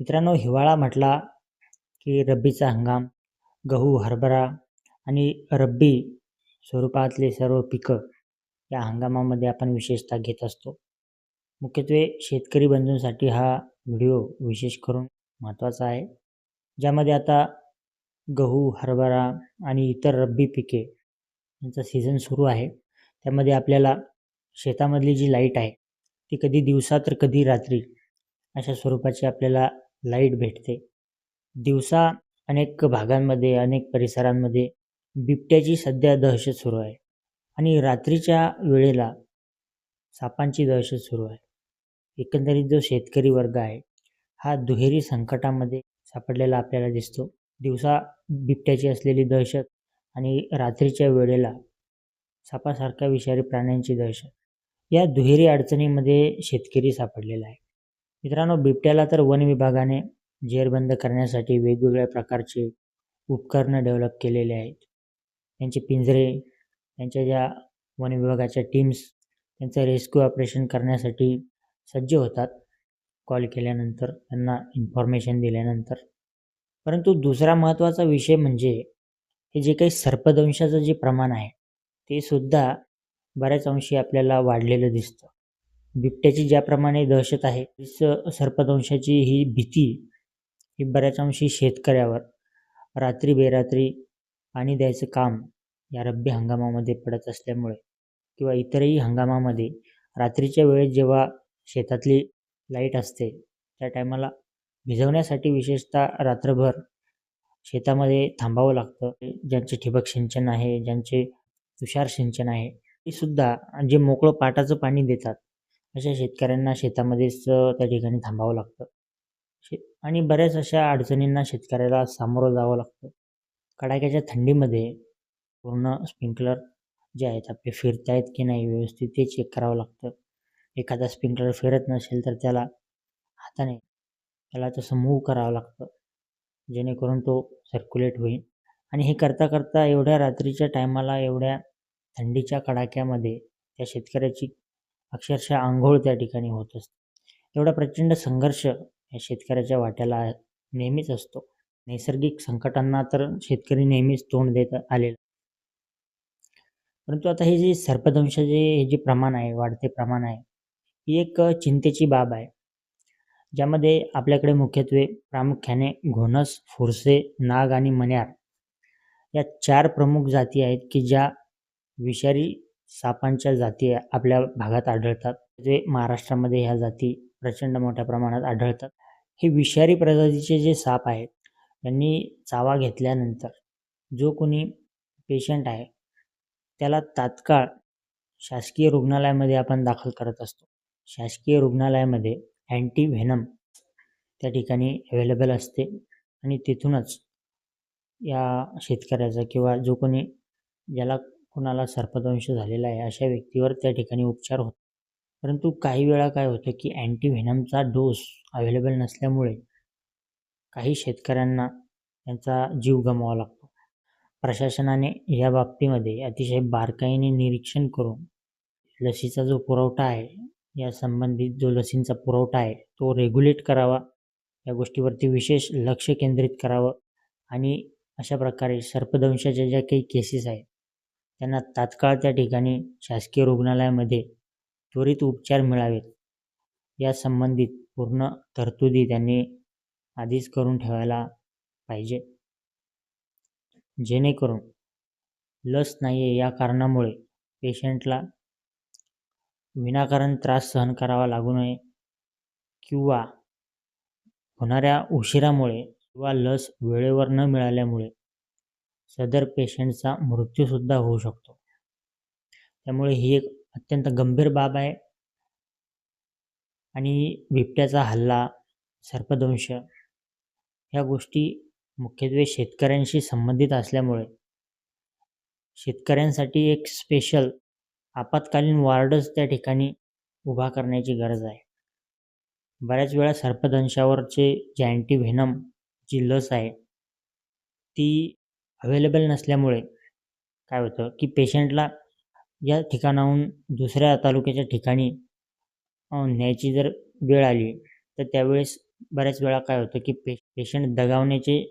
मित्रांनो हिवाळा म्हटला की रब्बीचा हंगाम गहू हरभरा आणि रब्बी स्वरूपातले सर्व पिकं या हंगामामध्ये आपण विशेषतः घेत असतो. मुख्यत्वे शेतकरी बंधूंसाठी हा व्हिडिओ विशेष करून महत्त्वाचा आहे ज्यामध्ये आता गहू हरभरा आणि इतर रब्बी पिके यांचा सीझन सुरू आहे. त्यामध्ये आपल्याला शेतामधली जी लाइट आहे ती कधी दिवसा तर कधी रात्री अशा स्वरूपाची आपल्याला लाइट भेटते. दिवसा अनेक भागांमध्ये अनेक परिसरांमध्ये बिबट्याची सध्या दहशत सुरू आहे आणि रात्रीच्या वेळेला सापांची दहशत सुरू आहे. एकंदरीत जो शेतकरी वर्ग आहे हा दुहेरी संकटामध्ये सापडलेला आपल्याला दिसतो. दिवसा बिबट्याची असलेली दहशत आणि रात्रीच्या वेळेला सापासारख्या विषारी प्राण्यांची दहशत. या दुहेरी अडचणीमध्ये शेतकरी सापडलेला आहे. मित्रांनो बिबट्याला तर वन विभागाने जेरबंद करण्यासाठी वेगवेगळ्या प्रकारचे उपकरणं डेव्हलप केलेले आहेत. त्यांचे पिंजरे त्यांच्या ज्या वन विभागाच्या टीम्स त्यांचं रेस्क्यू ऑपरेशन करण्यासाठी सज्ज होतात कॉल केल्यानंतर त्यांना इन्फॉर्मेशन दिल्यानंतर. परंतु दुसरा महत्त्वाचा विषय म्हणजे हे जे काही सर्पदंशाचं जे प्रमाण आहे ते सुद्धा बऱ्याच अंशी आपल्याला वाढलेलं दिसतं. बिबट्याची ज्याप्रमाणे दहशत आहे सर्पदंशाची ही भीती ही बऱ्याच अंशी शेतकऱ्यावर रात्री बेरात्री पाणी द्यायचं काम या रब्बी हंगामामध्ये पडत असल्यामुळे किंवा इतरही हंगामामध्ये रात्रीच्या वेळेत जेव्हा शेतातली लाइट असते त्या टायमाला भिजवण्यासाठी विशेषतः रात्रभर शेतामध्ये थांबावं लागतं. ज्यांचे ठिबक सिंचन आहे ज्यांचे तुषार सिंचन आहे ते सुद्धा जे मोकळं पाटाचं पाणी देतात अशा शेतकऱ्यांना शेतामध्येच त्या ठिकाणी थांबावं लागतं. शे आणि बऱ्याच अशा अडचणींना शेतकऱ्याला सामोरं जावं लागतं. कडाक्याच्या थंडीमध्ये पूर्ण स्प्रिंकलर जे आहेत आपले फिरत आहेत की नाही व्यवस्थित ते चेक करावं लागतं. एखादा स्प्रिंकलर फिरत नसेल तर त्याला हाताने त्याला तसं मूव करावं लागतं. जेणेकरून तो सर्क्युलेट होईल. आणि हे करता करता एवढ्या रात्रीच्या टायमाला एवढ्या थंडीच्या कडाक्यामध्ये त्या शेतकऱ्याची अक्षरशः आंघोळ त्या ठिकाणी होत असते. एवढा प्रचंड संघर्ष या शेतकऱ्याच्या वाट्याला नेहमीच असतो. नैसर्गिक संकटांना तर शेतकरी नेहमीच तोंड देत आलेला. परंतु आता हे जे सर्पदंशाचे हे जे प्रमाण आहे वाढते प्रमाण आहे ही एक चिंतेची बाब आहे. ज्यामध्ये आपल्याकडे मुख्यत्वे प्रामुख्याने घोणस फुरसे नाग आणि मण्यार या चार प्रमुख जाती आहेत की ज्या विषारी सापांच्या जाती आपल्या भागात आढळतात. जे महाराष्ट्रामध्ये ह्या जाती प्रचंड मोठ्या प्रमाणात आढळतात. हे विषारी प्रजातीचे जे साप आहेत त्यांनी चावा घेतल्यानंतर जो कोणी पेशंट आहे त्याला तात्काळ शासकीय रुग्णालयामध्ये आपण दाखल करत असतो. शासकीय रुग्णालयामध्ये अँटी व्हेनम त्या ठिकाणी अवेलेबल असते आणि तिथूनच या शेतकऱ्याचा किंवा जो कोणी ज्याला कुणाला सर्पदंश झालेला आहे अशा व्यक्तीवर त्या ठिकाणी उपचार होतो. परंतु काही वेळा काय होतं की अँटीव्हेनमचा डोस अवेलेबल नसल्यामुळे काही शेतकऱ्यांना त्यांचा जीव गमवावा लागतो. प्रशासनाने या बाबतीमध्ये अतिशय बारकाईने निरीक्षण करून लसीचा जो पुरवठा आहे या संबंधित जो लसींचा पुरवठा आहे तो रेग्युलेट करावा. या गोष्टीवरती विशेष लक्ष केंद्रित करावं. आणि अशा प्रकारे सर्पदंशाच्या ज्या काही केसेस आहेत त्यांना तात्काळ त्या ठिकाणी शासकीय रुग्णालयामध्ये त्वरित उपचार मिळावेत. या संबंधित पूर्ण तरतुदी त्यांनी आधीच करून ठेवायला पाहिजे. जेणेकरून लस नाही आहे या कारणामुळे पेशंटला विनाकारण त्रास सहन करावा लागू नये किंवा होणाऱ्या उशिरामुळे किंवा लस वेळेवर न मिळाल्यामुळे सदर पेशंटचा मृत्यूसुद्धा होऊ शकतो. त्यामुळे ही एक अत्यंत गंभीर बाब आहे. आणि बिबट्याचा हल्ला सर्पदंश ह्या गोष्टी मुख्यत्वे शेतकऱ्यांशी संबंधित असल्यामुळे शेतकऱ्यांसाठी एक स्पेशल आपत्कालीन वार्डच त्या ठिकाणी उभा करण्याची गरज आहे. बऱ्याच वेळा सर्पदंशावरचे जे अँटी व्हेनम जी लस आहे ती अवेलेबल नसल्यामुळे काय होतं की पेशंटला या ठिकाणाहून दुसऱ्या तालुक्याच्या ठिकाणी न्यायची जर वेळ आली तर त्यावेळेस बऱ्याच वेळा काय होतं की पे पेशंट दगावण्याचे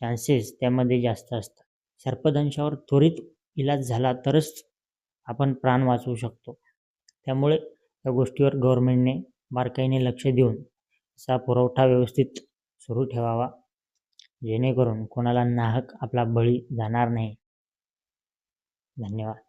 चान्सेस त्यामध्ये जास्त असतात. सर्पदंशावर त्वरित इलाज झाला तरच आपण प्राण वाचवू शकतो. त्यामुळे या गोष्टीवर गव्हर्मेंटने बारकाईने लक्ष देऊन असा पुरवठा व्यवस्थित सुरू ठेवावा. जेणेकरून कोणाला नाहक आपला बळी जाणार नाही. धन्यवाद.